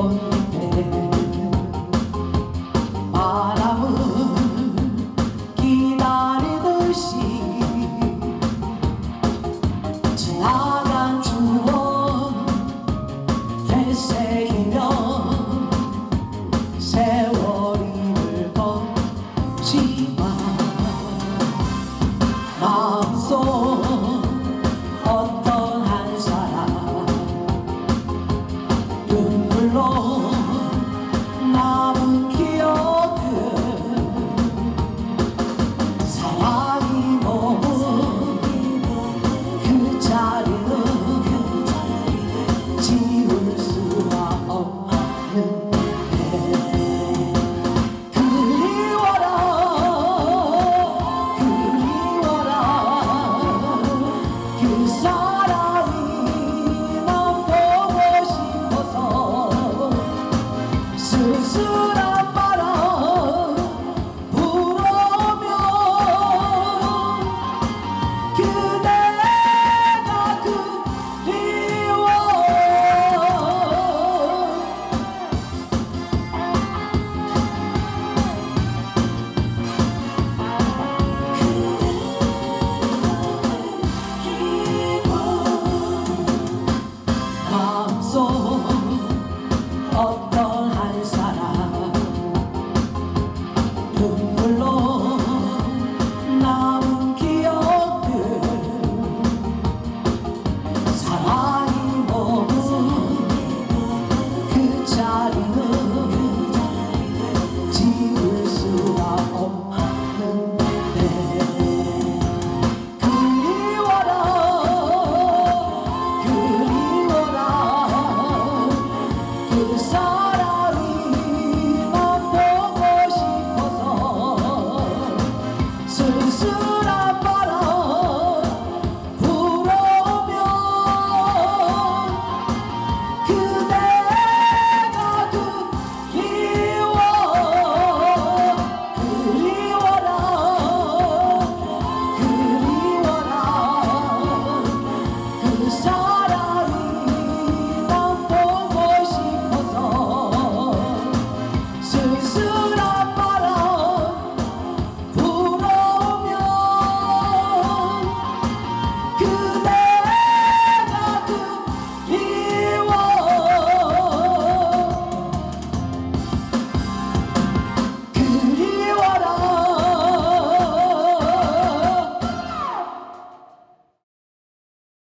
Oh. 눈물로 남은 기억들 사랑이 머문 그 자리는 지울 수 없는데 그리워라 그리워라 그 사람 so